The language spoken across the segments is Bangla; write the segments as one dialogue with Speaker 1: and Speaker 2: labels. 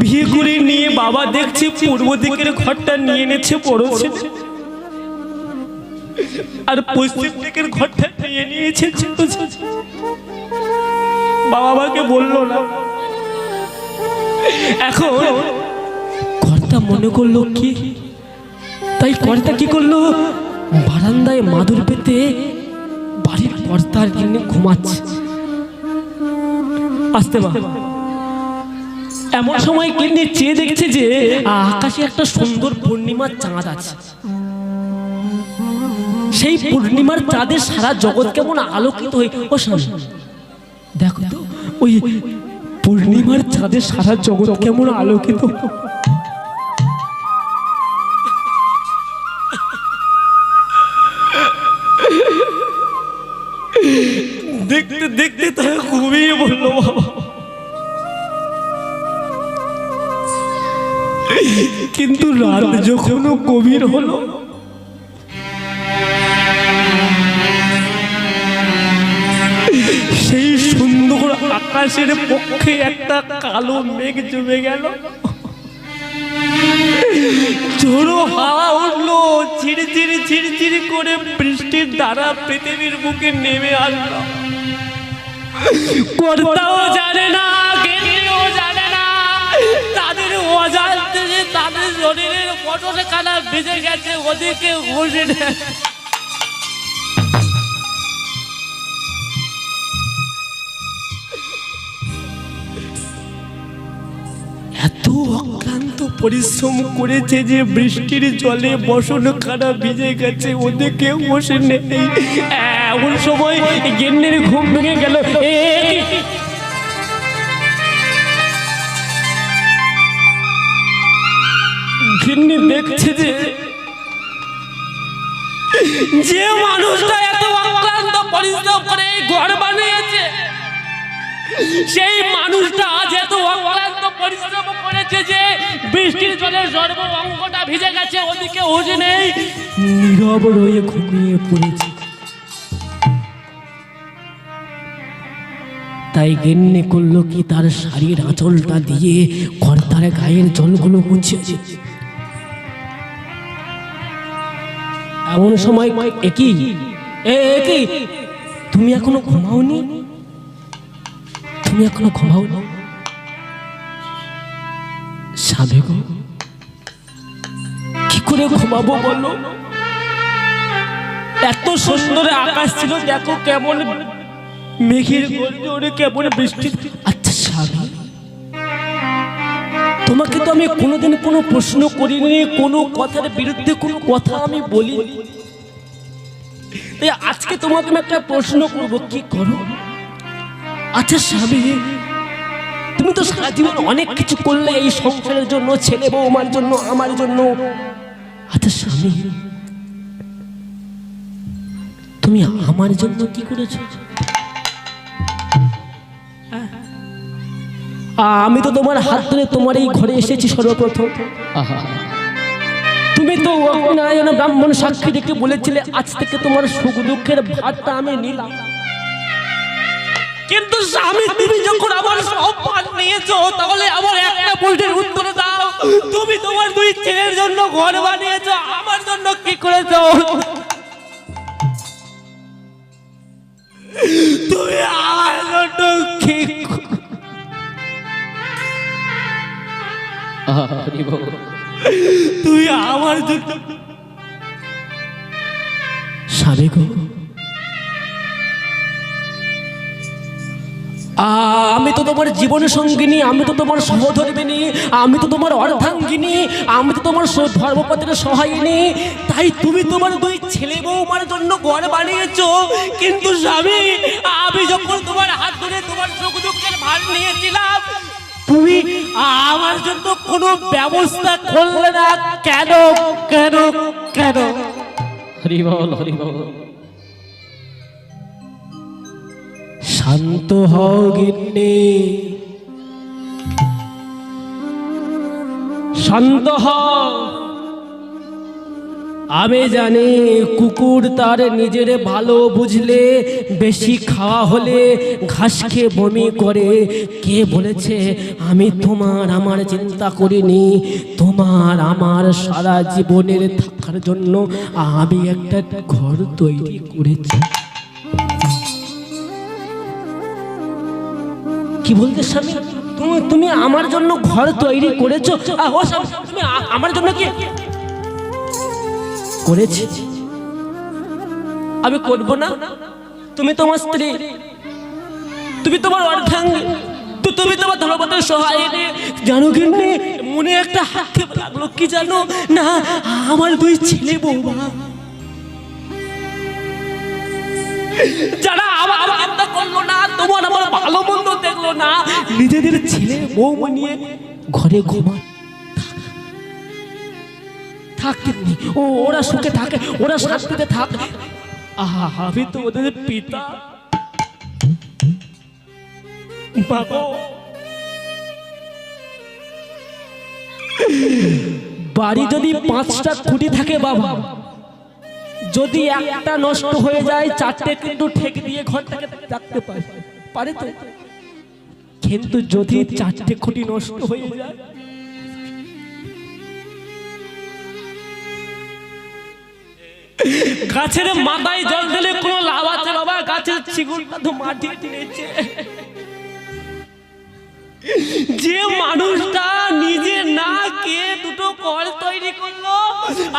Speaker 1: বিয়ে করে নিয়ে বাবা দেখছে, পূর্ব দিকের ঘরটা নিয়ে এনেছে বড় ছেলে আর পশ্চিম দিকের ঘরটা নিয়ে নিয়েছে বাবা মাকে বলল না। এখন কর্তা মনে করল কি? তাই কর্তা কি করল? বারান্দায় মাদুর পেতে বাড়ির কর্তার কিনে ঘুমাচ্ছে। আসতে বা। এমন সময় কিনে চেয়ে দেখছে যে আকাশে একটা সুন্দর পূর্ণিমার চাঁদ আছে। সেই পূর্ণিমার চাঁদে সারা জগৎ কেমন আলোকিত হয়ে ও দেখো ওই পূর্ণিমার চাঁদে সারা জগৎ কেমন আলোকিত। কিন্তু রাত যখন গভীর হলো, সেই সুন্দর আকাশের পক্ষে একটা কালো মেঘ জমে গেল। ঝোড়ো হাওয়া উঠল ঝিরঝিরি ঝিরঝিরি করে বৃষ্টির দ্বারা পৃথিবীর বুকে নেমে আসলো। কর্তাও জানে না গেন্ডিও জানে না। যে গেছে এত অক্লান্ত পরিশ্রম করেছে যে বৃষ্টির জলে বসন খানা ভিজে গেছে ওদিকে বসে নেই। এমন সময় গেন্নের ঘুম ভেঙে গেল। দেখছে যে যে মানুষটা এত অক্লান্ত পরিশ্রম করে ঘর বানিয়েছে, সেই মানুষটা আজ এত অক্লান্ত পরিশ্রম করেছে যে বৃষ্টির জলে সর্ব অঙ্গটা ভিজে গেছে, ওদিকে হুজ নেই, নীরব রয়ে ঘুমিয়ে পড়েছে। তাই গেন্নে করল কি তার শাড়ির আঁচলটা দিয়ে কর্তার গায়ের জলগুলো মুছে এমন সময় একই একই, তুমি এখনও ঘুমাওনি? তুমি এখনও ঘুমাও না সাধে গো, কি করে ঘুমাবো বলো? এত সুন্দর আকাশ ছিল, দেখো কেমন মেঘের কেমন বৃষ্টি। আচ্ছা স্বামী তোমাকে তো আমি কোনোদিন কোনো প্রশ্ন করিনি, কোনো কথার বিরুদ্ধে কোনো কথা আমি বলি তাই আজকে তোমাকে আমি একটা প্রশ্ন করব, কি করো? আচ্ছা স্বামী, তুমি তো সারা জীবন অনেক কিছু করলে, এই সংসারের জন্য, ছেলে বৌমার জন্য, আমার জন্য। আচ্ছা স্বামী, তুমি আমার জন্য কি করেছ? আমি তো তোমার হাত ধরে তোমার এই ঘরে এসেছি সর্বপ্রথম। তুমি তো অগ্নিনারায়ণ ব্রাহ্মণ সাক্ষী রেখে বলেছিলে আজ থেকে তোমার সুখ দুঃখের ভাতটা আমি নিলাম। কিন্তু স্বামী তুমি যখন আমার সব পান নিয়েছো তাহলে আমার একটা প্রশ্নের উত্তর দাও। তুমি তোমার দুই ছেলের জন্য ঘর বানিয়েছো আমার জন্য কি করেছ? তুমি আমার জন্য কি তুই আমার গো আমি তো তোমার জীবন সঙ্গিনী আমি তো তোমার সহধর্মিনী আমি তো তোমার অর্ধাঙ্গিনী আমি তো তোমার ধর্মপত্রের সহায়িনী তাই তুমি তোমার দুই ছেলে বৌমার জন্য ঘর বানিয়েছো কিন্তু স্বামী আমি যখন তোমার হাত ধরে তোমার সুখ দুঃখের ভার নিয়েছিলাম তুমি আমার জন্য কোনো ব্যবস্থা করলে না? কেন? কেন? কেন?
Speaker 2: হরি বল হরি বল।
Speaker 1: শান্ত হও গিন্নি। শান্ত হও। আমি জানি কুকুর তার নিজের ভালো বুঝলে, বেশি খাওয়া হলে ঘাস খেয়ে বমি করে। কে বলেছে, আমি তোমার আমার চিন্তা করিনি, তোমার আমার সারা জীবনের থাকার জন্য আমি একটা ঘর তৈরি করেছি। কি বলতে স্বামী? তুমি তুমি আমার জন্য ঘর তৈরি করেছ? তুমি আমার জন্য কি করেছি? আমি করব না? তুমি তোমার স্ত্রী, তুমি তোমার অর্ধাঙ্গী, তো তুমি তোমার ধর্মপথের সহায়। জানো কি নে? মনে একটা হাতে লাগল কি জানো? না, আমার দুই ছেলে বৌমা। যারা আমার চিন্তা করল না, তোমার আমার ভালো মন্দ দেখল না, নিজেদের ছেলে বৌমা নিয়ে ঘরে ঘুমা ও ওরা সুখে থাকে ওরা শান্তিতে থাকে। আহা আমি তো ওদের পিতা। বাবা। বাড়ি যদি পাঁচটা খুঁটি থাকে বাবা যদি একটা নষ্ট হয়ে যায় চারটে কিন্তু ঠেক দিয়ে ঘরটাকে রাখতে পারে। পারে তো। কিন্তু যদি চারটে খুঁটি নষ্ট হয়ে যায় গাছের মাথায় জল দিলে কোনো লাভ আছে? বাবা, গাছের নিয়েছে যে মানুষটা নিজে না কে দুটো কল তৈরি করল,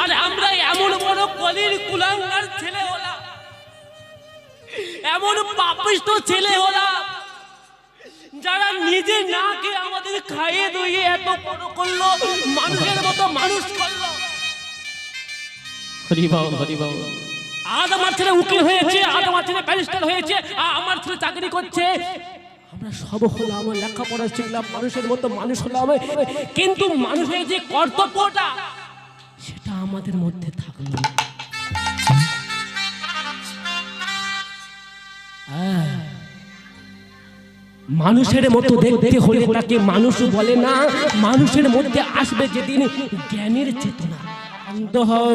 Speaker 1: আর আমরা এমন বড় কলির কুলাঙ্গার ছেলে হলাম। এমন পাপিষ্ট ছেলে হলাম, যারা নিজে না কে আমাদের খাইয়ে দইয়ে এত বড় করল, মানুষের মতো মানুষ করল।
Speaker 2: হরি বল
Speaker 1: আজ আমার ছেলে উকিল হয়েছে আজ আমার ছেলে ব্যারিস্টার হয়েছে আমার ছেলে চাকরি করছে। আমরা সব হলাম লেখাপড়া শিখলাম মানুষের মতো মানুষ হলাম। কিন্তু মানুষের যে কর্তব্যটা সেটা আমাদের মধ্যে থাকল। হ্যাঁ। মানুষের মতো দেখতে হলে তাকে মানুষ বলে না। মানুষের মধ্যে আসবে যেদিন জ্ঞানের চেতনা। অন্ধ হওয়া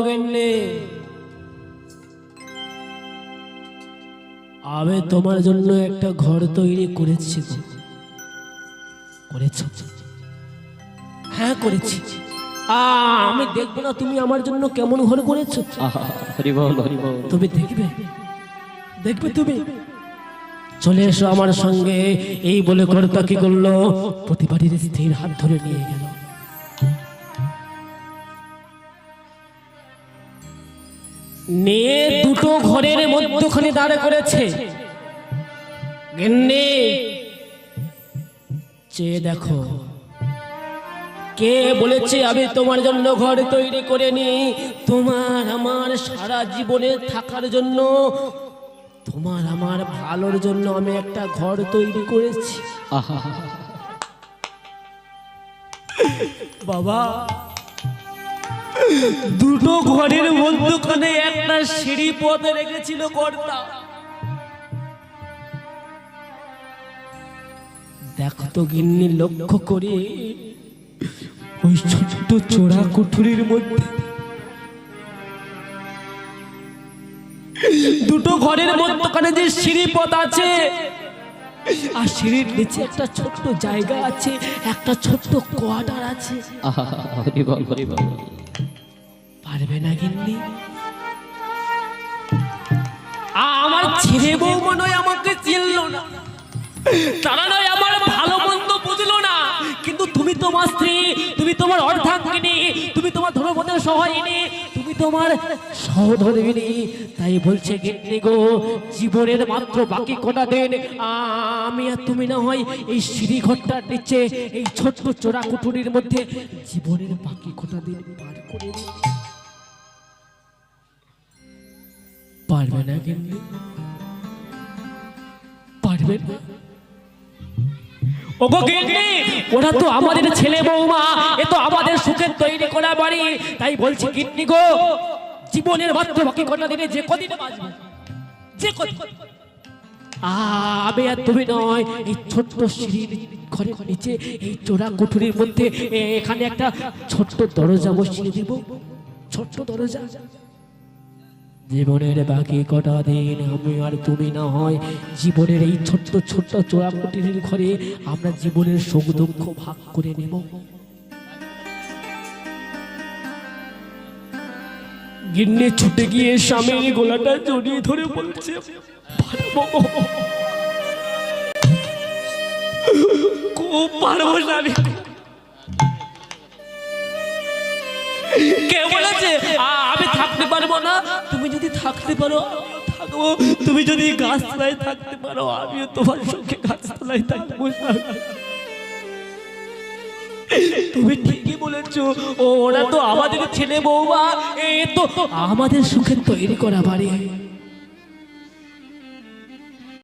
Speaker 1: আমি তোমার জন্য একটা ঘর তৈরি করেছি। করেছ? হ্যাঁ করেছি। আমি দেখব না তুমি আমার জন্য কেমন ঘর করেছ। তুমি দেখবে? দেখবে তুমি? চলে এসো আমার সঙ্গে। এই বলে কর্তা কি করল? প্রতিবারীর স্থির হাত ধরে নিয়ে গেল। নিয়ে দুটো ঘরের মধ্যখানে দাঁড় করেছে। গিন্নি চেয়ে দেখো। কে বলেছে আমি তোমার জন্য ঘর তৈরি করে নি তোমার আমার সারা জীবনে থাকার জন্য তোমার আমার ভালোর জন্য আমি একটা ঘর তৈরি করেছি। বাবা দুটো ঘরের মধ্যখানে একটা সিঁড়ি পথ রেখেছিল কর্তা। দেখো গিন্নি, লক্ষ্য করে ওই ছোট্ট চোরা কুঠুরির মধ্যে দুটো ঘরের মধ্যখানে যে সিঁড়ি পথ আছে, আর সিঁড়ির নিচে একটা ছোট্ট জায়গা আছে, একটা ছোট্ট কোয়ার্টার আছে।
Speaker 2: আহা, হরি বল হরি বল।
Speaker 1: পারবে না গিন্নি। আমার ছেলে বউ মনে আমাকে চিনলো না। তারা নয়, আমার ভালো মন্দ বুঝলো না। কিন্তু তুমি তোমার স্ত্রী, তুমি তোমার অর্ধাঙ্গিনী, তুমি তোমার ধর্মপথের সহায়িনী, তুমি তোমার সহধর্মিনী। তাই বলছে গিন্নি গো, জীবনের মাত্র বাকি কটা দিন, আমি আর তুমি না হয় এই সিঁড়ি নিচে, এই ছোট্ট চোরা কুটুরির মধ্যে জীবনের বাকি কটা দিন পার পারবে না কিন্তু। পারবে ওরা তো আমাদের ছেলে বৌমা, এ তো আমাদের সুখের তৈরি করা বাড়ি। তাই বলছি গিন্নি গো, জীবনের মাত্র বাকি কটা দিনে যে যে আর তুমি নয়, এই ছোট্ট সিঁড়ির ঘরের নিচে, এই চোরা কুঠুরির মধ্যে এখানে একটা ছোট্ট দরজা বসিয়ে দিব। ছোট্ট দরজা। জীবনের বাকি কটা দিন আমি আর তুমি না হয়। জীবনের এই ছোট্ট ছোট্ট চোরাকুটির ঘরে আমরা জীবনের সুখ দুঃখ ভাগ করে নেব। গিন্নি ছুটে গিয়ে স্বামীর গোলাটা জড়িয়ে ধরে বলছে পারব স্বামী। কে বলেছে? পারব না। তুমি যদি থাকতে পারো থাকব। তুমি যদি গাছ গাছতলায় থাকতে পারো, আমিও তোমার সঙ্গে গাছতলায় থাকব। তুমি ঠিকই বলেছ। ওরা তো আমাদের ছেলে বৌমা। এ তো আমাদের সুখের তৈরি করা বাড়ি।